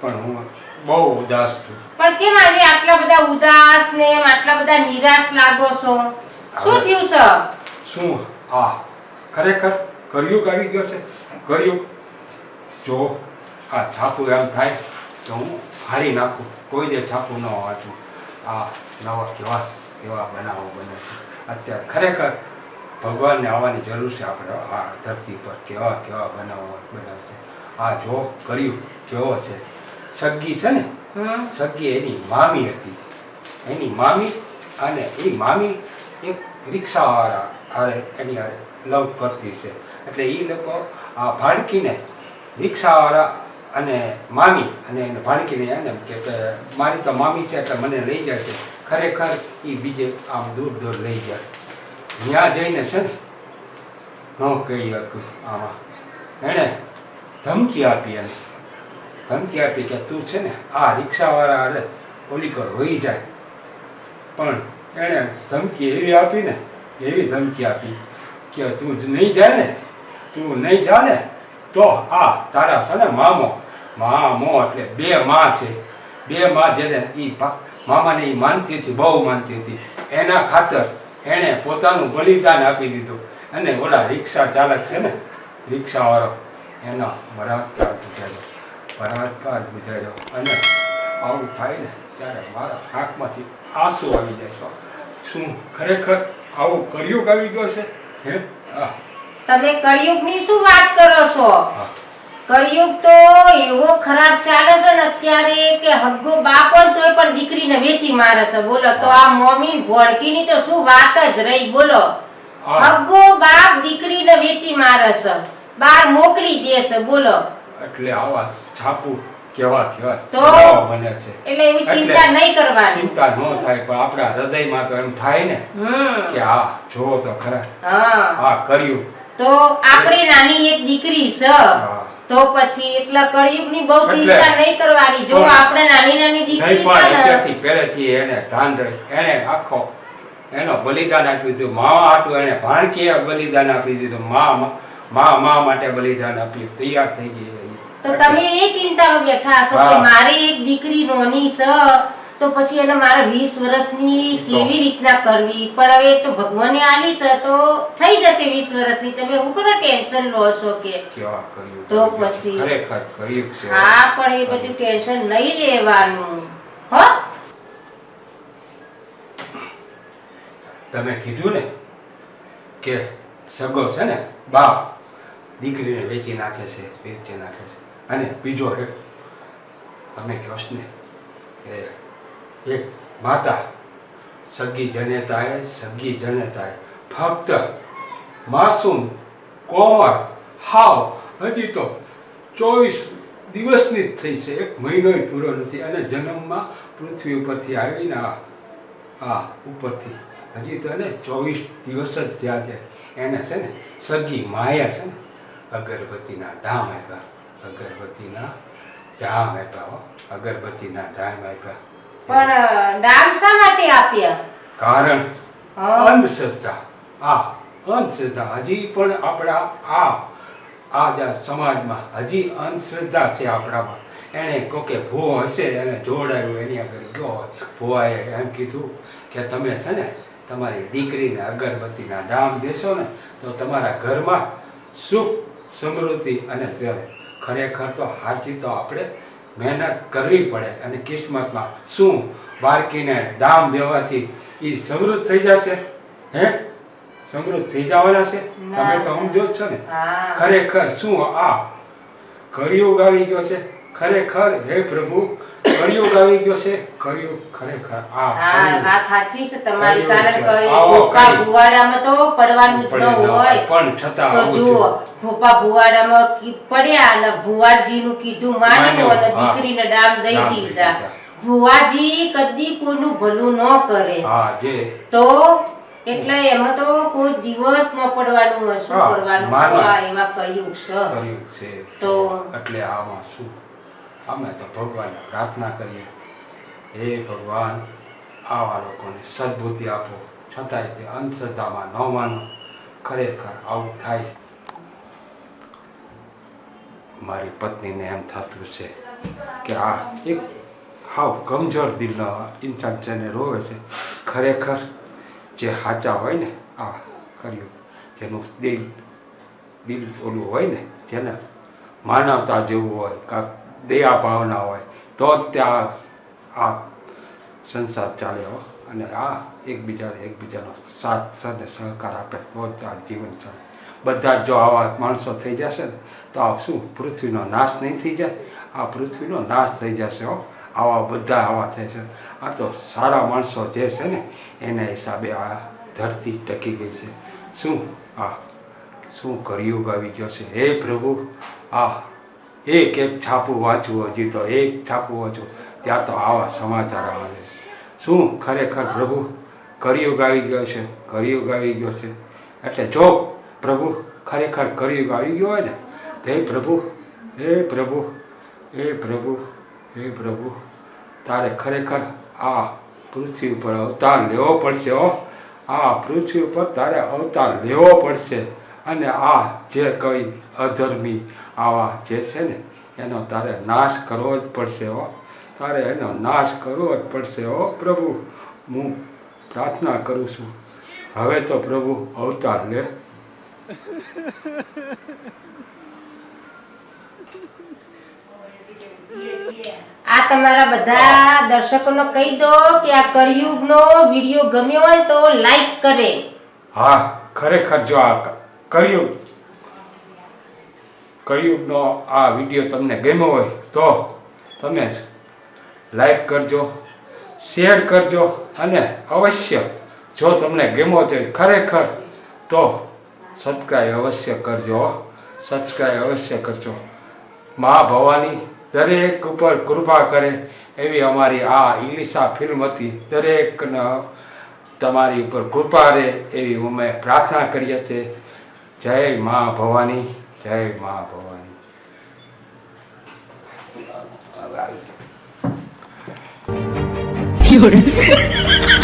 પણ હું બહુ ઉદાસ છું. પણ કેમ આજે આટલા બધા ઉદાસ ને આટલા બધા નિરાશ લાગો છો? શું થયું છે શું? આ ખરેખર કર્યું આવી ગયો છે કર્યું. જો આ છાપું એમ થાય તો હું ફાડી નાખું. કોઈ દે છાપું ન વાંચું. આ નવા કેવા કેવા બનાવો બને છે. અત્યારે ખરેખર ભગવાનને આવવાની જરૂર છે આપણે આ ધરતી પર. કેવા કેવા બનાવો બને છે. આ જો કર્યું કેવો છે. સગી છે ને સગ્ગી એની મામી હતી. એની મામી અને એ મામી એક રિક્ષાવાળા હારે એની હારે લવ કરતી છે. એટલે એ લોકો આ ભાડકીને રિક્ષાવાળા અને મામી અને એને ભાડકીને એને કે મારી તો મામી છે એટલે મને લઈ જાય છે ખરેખર એ બીજે આમ દૂર દૂર લઈ જાય ત્યાં જઈને છે ને ન કહી આમાં. એણે ધમકી આપી એને. ધમકી આપી કે તું છે ને, આ રિક્ષાવાળા અરે ઓલી કર રોઈ જાય. પણ એણે ધમકી એવી આપી ને, એવી ધમકી આપી કે તું જ નહીં જાય ને તું નહીં જા ને તો આ તારા છે ને મામો મામો એટલે બે માં છે. બે માં જેને એ મામાને એ માનતી હતી, બહુ માનતી હતી. એના ખાતર એણે પોતાનું બલિદાન આપી દીધું. અને ઓલા રિક્ષા ચાલક છે ને, રિક્ષાવાળો એનો બરાબર બળાત્કાર ગુજાર્યો અને આવું થાય ને ત્યારે મારા આંખમાંથી આંસુ આવી જાય છે. શું ખરેખર આવું કર્યું આવી ગયો છે? હે? તમે કળિયુગની શું વાત કરો છો? કળિયુગ તો એવો ખરાબ ચાલે છે ને અત્યારે કે હગ્ગો બાપ હોય તોય પણ દીકરીને વેચી મારે છે. બોલો તો આ મોમી ભોળકીની તો શું વાત જ રહી? બોલો. હગ્ગો બાપ દીકરીને વેચી મારે છે. બાર મોકલી દે છે. બોલો. એટલે આવા છાપુ કેવા કેવા? બને છે. એટલે એવી ચિંતા નહીં કરવાની. ચિંતા ન થાય પણ આપણા હૃદયમાં તો એમ થાય ને કે આ જોવો તો ખરા. હા. આ કર્યું. તો આપણી નાની એક દીકરી છે તો પછી એટલે કળિયુગની બહુ ચિંતા નહીં કરવાની. જો આપણે નાની નાની દીકરી છે ને અત્યારથી પહેલેથી એને ધાન રહી એને આખો એનો બલિદાન આપ્યું હતું મા હાટું એને ભાણકીએ બલિદાન આપી દીધું. મા મા મા માટે બલિદાન આપ્યું. તૈયાર થઈ ગઈ. તો તમે એ ચિંતામાં બેઠા હશો કે મારી એક દીકરી નોની છે તો પછી એને મારે વીસ વર્ષની તો. કેવી રીતના કરવી? પણ હવે તો ભગવાને આલી છે તો થઈ જશે વીસ વર્ષની. તમે હું કરો ટેન્શન લો છો કે? તો પછી? હા પણ એ બધું ટેન્શન નહીં લેવાનું. હો? તમે કીધું ને કે સગો છે ને બાપ દીકરીને વેચી નાખે છે વેચી નાખે છે. અને બીજો એક તમે કહો ને કે એક માતા, સગી જનેતાએ સગી જનેતાએ ફક્ત માસૂમ કોમર હાવ, હજી તો ચોવીસ દિવસની જ થઈ છે, એક મહિનોય પૂરો નથી અને જન્મમાં પૃથ્વી ઉપરથી આવીને આ આ ઉપરથી હજી તો એને ચોવીસ દિવસ જ થયા છે. એને છે ને, સગી માયા છે ને, અગરબત્તીના ડામ આપ્યા અગરબત્તીના ધામ આપ્યા અગરબત્તીના ધામ આપ્યા. પણ નામ શા માટે આપ્યા? કારણ અંધશ્રદ્ધા. આ અંધશ્રદ્ધા હજી પણ આપણા આ આ સમાજમાં હજી અંધશ્રદ્ધા છે આપણામાં. એણે કોકે ભૂવો હશે એને જોડાયું એની આગળ ગયો હોય. ભૂવાએ એમ કીધું કે તમે છે ને તમારી દીકરીને અગરબત્તીના નામ દેશો ને તો તમારા ઘરમાં સુખ સમૃદ્ધિ અને ખરેખર તો હાજી તો આપણે મહેનત કરવી પડે અને કિસ્મતમાં શું બાળકીને દામ દેવાથી એ સમૃદ્ધ થઈ જશે? હે? સમૃદ્ધ થઈ જવાના છે? તમે તો સમજો જ છો ને? ખરેખર શું આ કળિયુગ આવી ગયો છે? ખરેખર હે પ્રભુ કળિયુગ આવી ગયો છે. કળિયુગ ખરેખર આ હા વાત સાચી છે તમારી. કારણ કે ભૂપા ભુવાડામાં તો પડવાનું જ ન હોય પણ છતાં તો જુઓ. ભૂપા ભુવાડામાં પડ્યા અને ભુવાજીનું કીધું માન્યું અને દીકરીને ડામ દઈ દીધા. ભુવાજી કદી કોઈનું ભલું ન કરે. હા જે તો એટલે એમાં તો કોઈ દિવસ ન પડવાનું શું કરવાનું? એવા કળિયુગ છે. તો- એટલે આમાં શું અમે તો ભગવાનને પ્રાર્થના કરીએ. હે ભગવાન, આવા લોકોને સદબુદ્ધિ આપો. છતાંય તે અંધશ્રદ્ધામાં ન માનો. ખરેખર આવું થાય મારી પત્નીને એમ થતું છે કે આ એક હાવ કમજોર દિલનો ઇન્સાન છે ને રોવે છે. ખરેખર જે સાચા હોય ને આ કર્યું, જેનું દિલ દિલ ઓલું હોય ને જેને માનવતા જેવું હોય કાં દયા ભાવના હોય, તો જ ત્યાં આ સંસાર ચાલે હો. અને આ એકબીજાને એકબીજાનો સાથ અને સહકાર આપે, તો જ આ જીવન ચાલે. બધા જ આવા માણસો થઈ જશે ને, તો આ શું, પૃથ્વીનો નાશ નહીં થઈ જાય? આ પૃથ્વીનો નાશ થઈ જશે હો. આવા બધા આવા થશે આ તો સારા માણસો જે છે ને, એના હિસાબે આ ધરતી ટકી ગઈ છે. શું આ, શું કરિયુગ આવી ગયો છે? હે પ્રભુ, આ એક એક છાપું વાંચવું હજી તો, એક છાપું વાંચવું ત્યાં તો આવા સમાચાર આવે છે. શું ખરેખર પ્રભુ કરિયુગ આવી ગયો છે? કરિયુગ આવી ગયો છે. એટલે જો પ્રભુ ખરેખર કરિયુગ આવી ગયો હોય ને, તો હે પ્રભુ હે પ્રભુ હે પ્રભુ હે પ્રભુ, તારે ખરેખર આ પૃથ્વી ઉપર અવતાર લેવો પડશે હો. આ પૃથ્વી ઉપર તારે અવતાર લેવો પડશે. અને આ જે કઈ અધર્મી આવા જે છે ને એનો તારે નાશ કરવો જ પડશે હો. તારે એનો નાશ કરવો જ પડશે હો પ્રભુ. હું પ્રાર્થના કરું છું. હવે તો પ્રભુ અવતાર લે. આ તમારા બધા દર્શકોને કહી દો કે આ કળિયુગનો વીડિયો ગમ્યો હોય તો લાઈક કરે. હા ખરેખર જો આ કળિયુગ. કળિયુગનો આ વીડિયો તમને ગમ્યો હોય તો તમે લાઈક કરજો, શેર કરજો અને અવશ્ય જો તમને ગમ્યો છે ખરેખર તો સબસ્ક્રાઈબ અવશ્ય કરજો સબસ્ક્રાઈબ અવશ્ય કરજો. મા ભવાની દરેક ઉપર કૃપા કરે એવી અમારી આ ઇલિશા ફિલ્મ હતી. દરેકને તમારી ઉપર કૃપા રહે એવી અમે પ્રાર્થના કરીએ છીએ. જય મા ભવાની જય મા ભવાની 有人。